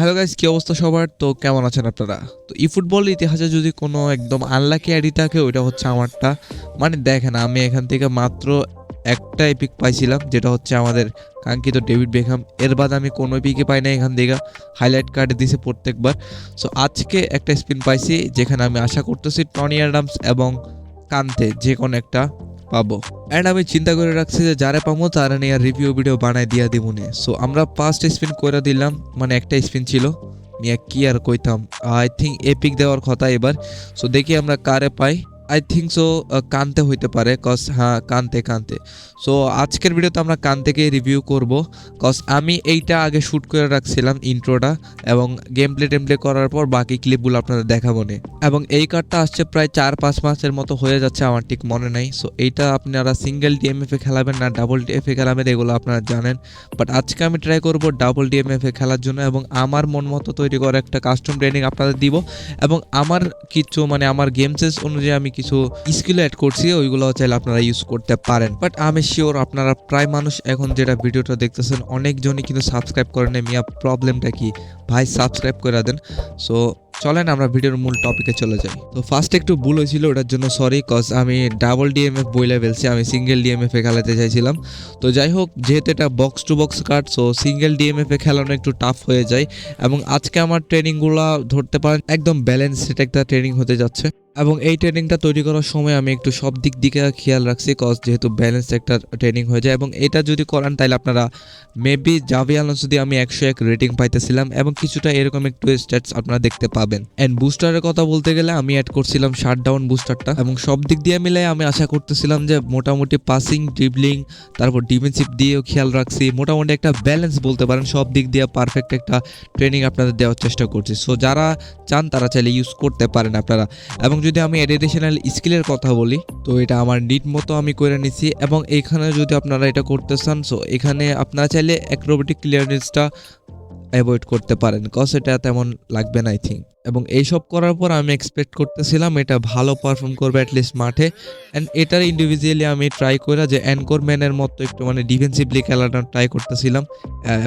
Hello guys কি অবস্থা সবার? তো কেমন আছেন আপনারা? তো ই ফুটবল ইতিহাসে যদি কোনো একদম আনলাকি আইডি থাকে, ওইটা হচ্ছে আমারটা। মানে দেখেন, আমি এখান থেকে মাত্র একটা এপিক পাইছিলাম, যেটা হচ্ছে আমাদের কাঙ্ক্ষিত ডেভিড বেখাম। এর বাদ আমি কোনো এপিকে পাই না এখান থেকে। হাইলাইট কার্ডে দিছে প্রত্যেকবার। সো আজকে একটা স্পিন পাইছি, যেখানে আমি আশা করতেছি টনি অ্যাডামস এবং কান্তে যে কোনো একটা পাবো। অ্যান্ড আমি চিন্তা করে রাখছি যে যারা পাবো তারা নিয়ে রিভিউ ভিডিও বানায় দিয়া দিব নে সো আমরা ফার্স্ট স্পিন করে দিলাম মানে একটা স্পিন ছিল। নিয়ে কি আর কইতাম? আই থিঙ্ক এপিক দেওয়ার কথা এবার। সো দেখি আমরা কারে পাই। আই থিঙ্ক সো কানতে হইতে পারে কজ হ্যাঁ কানতে কানতে। সো আজকের ভিডিওতে আমরা কান থেকে রিভিউ করব কজ আমি এইটা আগে শ্যুট করে রাখছিলাম ইন্ট্রোটা এবং গেম প্লে টেম প্লে করার পর বাকি ক্লিপগুলো আপনাদের দেখাবো নে। এবং এই কার্ডটা আসছে প্রায় চার, পাঁচ মাসের মতো হয়ে যাচ্ছে আমার ঠিক মনে নাই। সো এইটা আপনারা সিঙ্গেল ডিএমএফ খেলাবেন না ডাবল ডিএফ খেলাবেন, এগুলো আপনারা জানেন। বাট আজকে আমি ট্রাই করব ডাবল ডিএমএফ খেলার জন্য এবং আমার মন মতো তৈরি করা একটা কাস্টম ট্রেনিং আপনাদের দিব। এবং আমার কিছু মানে আমার গেমসেস অনুযায়ী আমি কিছু স্কিল অ্যাড করছি, ওইগুলো চাইলে আপনারা ইউজ করতে পারেন। বাট আমি শিওর আপনারা প্রায় মানুষ এখন যেটা ভিডিওটা দেখতেছেন, অনেকজনই কিন্তু সাবস্ক্রাইব করেন মিয়া প্রবলেমটা কি? ভাই সাবস্ক্রাইব করে দেন। সো চলেন আমরা ভিডিওর মূল টপিকে চলে যাই। তো ফার্স্ট একটু ভুল হয়েছিল, ওটার জন্য সরি কজ আমি ডাবল ডিএমএফ বইলে ফেলছি আমি সিঙ্গেল ডিএমএফ খেলাতে চাইছিলাম। তো যাই হোক, যেহেতু এটা box to box card so single ডিএমএফে খেলানো একটু টাফ হয়ে যায়। এবং আজকে আমার ট্রেনিংগুলো ধরতে পারেন, একদম ব্যালেন্স সেটা একটা ট্রেনিং হতে যাচ্ছে। এবং এই ট্রেনিংটা তৈরি করার সময় আমি একটু সব দিক দিকে খেয়াল রাখছি কজ যেহেতু ব্যালেন্স একটা ট্রেনিং হয়ে যায় এবং এটা যদি করান তাহলে আপনারা মেবি জাভি আলোন্সো দিয়ে আমি একশো এক রেটিং পাইতেছিলাম এবং কিছুটা এরকম একটু স্ট্যাটস আপনারা দেখতে পাবেন। অ্যান্ড বুস্টারের কথা বলতে গেলে আমি অ্যাড করছিলাম শাট ডাউন বুস্টারটা এবং সব দিক দিয়ে মিলে আমি আশা করতেছিলাম যে মোটামুটি পাসিং ড্রিবলিং তারপর ডিফেন্সিভ দিয়েও খেয়াল রাখছি, মোটামুটি একটা ব্যালেন্স বলতে পারেন, সব দিক দিয়ে পারফেক্ট একটা ট্রেনিং আপনাদের দেওয়ার চেষ্টা করছি। সো যারা চান তারা চাইলে ইউজ করতে পারেন আপনারা। এবং যদি আমি এডিটেশনাল স্কিলের কথা বলি, তো এটা আমার নিট মতো আমি করে নিছি এবং এখানে যদি আপনারা এটা করতে চান সো এখানে আপনারা চাইলে অ্যাক্রোবেটিক ক্লিয়ারেন্সটা অ্যাভয়েড করতে পারেন কজ এটা তেমন লাগবে না আই থিঙ্ক এবং এইসব করার পর আমি এক্সপেক্ট করতেছিলাম এটা ভালো পারফর্ম করবে অ্যাটলিস্ট মাঠে অ্যান্ড এটার ইন্ডিভিজুয়ালি আমি ট্রাই করে যে অ্যানকোরম্যানের মতো একটু মানে ডিফেন্সিভলি খেলাটা ট্রাই করতেছিলাম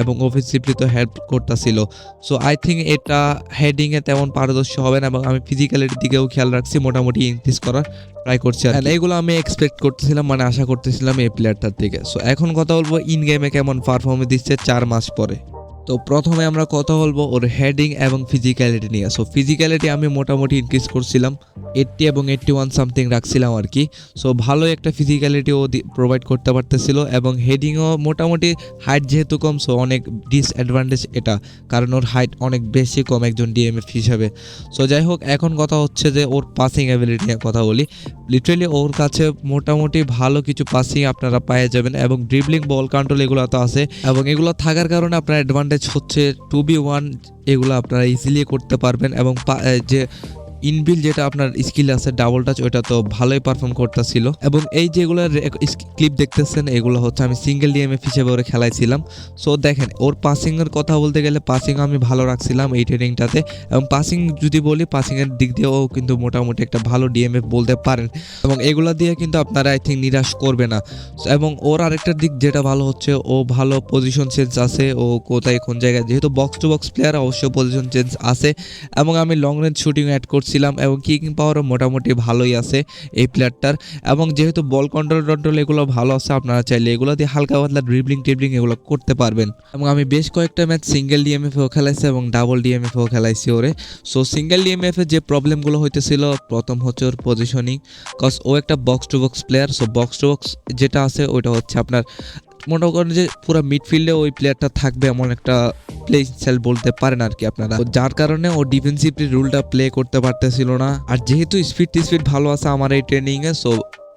এবং অফেন্সিভলি তো হেল্প করতেছিল। সো আই থিঙ্ক এটা হেডিংয়ে তেমন পারদর্শী হবে না, এবং আমি ফিজিক্যালিটির দিকেও খেয়াল রাখছি, মোটামুটি ইনক্রিজ করার ট্রাই করছি আর এইগুলো আমি এক্সপেক্ট করতেছিলাম মানে আশা করতেছিলাম এই প্লেয়ারটার থেকে সো এখন কথা বলব ইন গেমে কেমন পারফর্মেন্স দিচ্ছে চার মাস পরে। তো প্রথমে আমরা কথা বলব ওর হেডিং এবং ফিজিক্যালিটি নিয়ে। সো ফিজিক্যালিটি আমি মোটামুটি ইনক্রিজ করছিলাম এইট্টি এবং এইট্টি ওয়ান সামথিং রাখছিলাম আর কি। সো ভালো একটা ফিজিক্যালিটি ও প্রোভাইড করতে পারতেছিল এবং হেডিংও মোটামুটি হাইট যেহেতু কম সো অনেক ডিসঅ্যাডভান্টেজ এটা। কারণ ওর হাইট অনেক বেশি কম একজন ডিএমএফ হিসাবে। সো যাই হোক, এখন কথা হচ্ছে যে ওর পাসিং অ্যাবিলিটি নিয়ে কথা বলি। লিটারেলি ওর কাছে মোটামুটি ভালো কিছু পাসিং আপনারা পায়ে যাবেন এবং ড্রিবলিং বল কন্ট্রোল এগুলো তো আছে এবং এগুলো থাকার কারণে আপনার অ্যাডভান্টেজ হচ্ছে টু বি ওয়ান এগুলো আপনারা ইজিলি করতে পারবেন এবং যে ইনবিল যেটা আপনার স্কিল আছে ডাবল টাচ ওটা তো ভালোই পারফর্ম করতেছিল। এবং এই যেগুলো ক্লিপ দেখতেছেন, এগুলো হচ্ছে আমি সিঙ্গেল ডিএমএফ হিসেবে ওরে খেলাইছিলাম। সো দেখেন, ওর পাসিংয়ের কথা বলতে গেলে পাসিং আমি ভালো রাখছিলাম এই ট্রেনিংটাতে এবং পাসিং যদি বলি পাসিংয়ের দিক দিয়েও কিন্তু মোটামুটি একটা ভালো ডিএমএফ বলতে পারেন। এবং এগুলো দিয়ে কিন্তু আপনারা আই থিঙ্ক নিরাশ করবে না। এবং ওর আরেকটা দিক যেটা ভালো হচ্ছে, ও ভালো পজিশন চেঞ্জ আছে, ও কোথায় কোন জায়গায়, যেহেতু বক্স টু বক্স প্লেয়ার অবশ্যই পজিশন চেঞ্জ আছে। এবং আমি লং রেঞ্জ শুটিং অ্যাড করছিলাম এবং কিকিং পাওয়ারও মোটামুটি ভালোই আছে এই প্লেয়ারটার। এবং যেহেতু বল কন্ট্রোল টন্ট্রোল এগুলো ভালো আছে, আপনারা চাইলে এগুলো দিয়ে হালকা পাতলা ড্রিবলিং টিবলিং এগুলো করতে পারবেন। এবং আমি বেশ কয়েকটা ম্যাচ সিঙ্গেল ডিএমএফেও খেলাইছি এবং ডাবল ডিএমএফেও খেলাইছি ওরে। সো সিঙ্গেল ডিএমএফে যে প্রবলেমগুলো হইতেছিল, প্রথম হচ্ছে ওর পজিশনিং কজ ও একটা box to box player so box to box যেটা আছে, ওইটা হচ্ছে আপনার মনে করেন যে পুরো মিডফিল্ডে ওই প্লেয়ারটা থাকবে এমন একটা প্লে স্টাইল বলতে পারেন আর কি আপনারা। যার কারণে ও ডিফেন্সিভলি রুলটা প্লে করতে পারতেছিল না। আর যেহেতু স্পিড স্পিড ভালো আছে আমার এই ট্রেনিংয়ে সো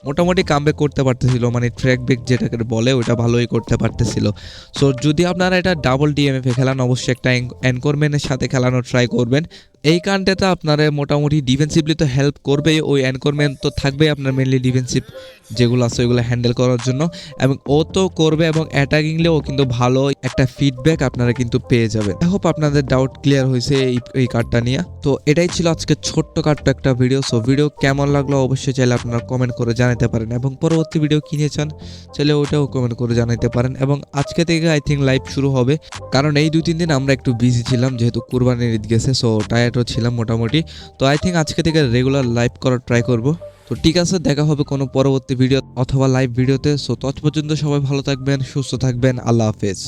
মোটামুটি কামব্যাক করতে পারতেছিল। মানে ট্র্যাক ব্যাক যেটাকে বলে ওটা ভালোই করতে পারতেছিল। সো যদি আপনারা এটা ডাবল ডিএমএফে খেলান, অবশ্যই একটা অ্যাঙ্করম্যানের সাথে খেলানোর ট্রাই করবেন। এই কারণটাতে আপনার মোটামুটি ডিফেন্সিভলি তো হেল্প করবেই, ওই অ্যানকরমেন্ট তো থাকবেই আপনার মেনলি ডিফেন্সিভ যেগুলো আছে ওইগুলো হ্যান্ডেল করার জন্য। এবং ও তো করবে এবং অ্যাটাকিংলেও কিন্তু ভালো একটা ফিডব্যাক আপনারা কিন্তু পেয়ে যাবেন। আই হোপ আপনাদের ডাউট ক্লিয়ার হয়েছে এই এই কার্ডটা নিয়ে। তো এটাই ছিল আজকে ছোট্ট কার্ডটা একটা ভিডিও সো ভিডিও কেমন লাগল অবশ্যই চাইলে আপনারা কমেন্ট করে জানাতে পারেন। এবং পরবর্তী ভিডিও কিনে চান চাইলে ওটাও কমেন্ট করে জানাতে পারেন। এবং আজকে থেকে আই থিঙ্ক লাইভ শুরু হবে। কারণ এই দুই, তিন দিন আমরা একটু বিজি ছিলাম, যেহেতু কুরবানির ঈদ গেছে সো টায়ার্ডও ছিলাম মোটামুটি। তো আই থিঙ্ক আজকে থেকে রেগুলার লাইভ করার ট্রাই করব। তো ঠিক আছে, দেখা হবে কোনো পরবর্তী ভিডিও অথবা লাইভ ভিডিওতে সো তৎ পর্যন্ত সবাই ভালো থাকবেন, সুস্থ থাকবেন, আল্লাহ হাফেজ।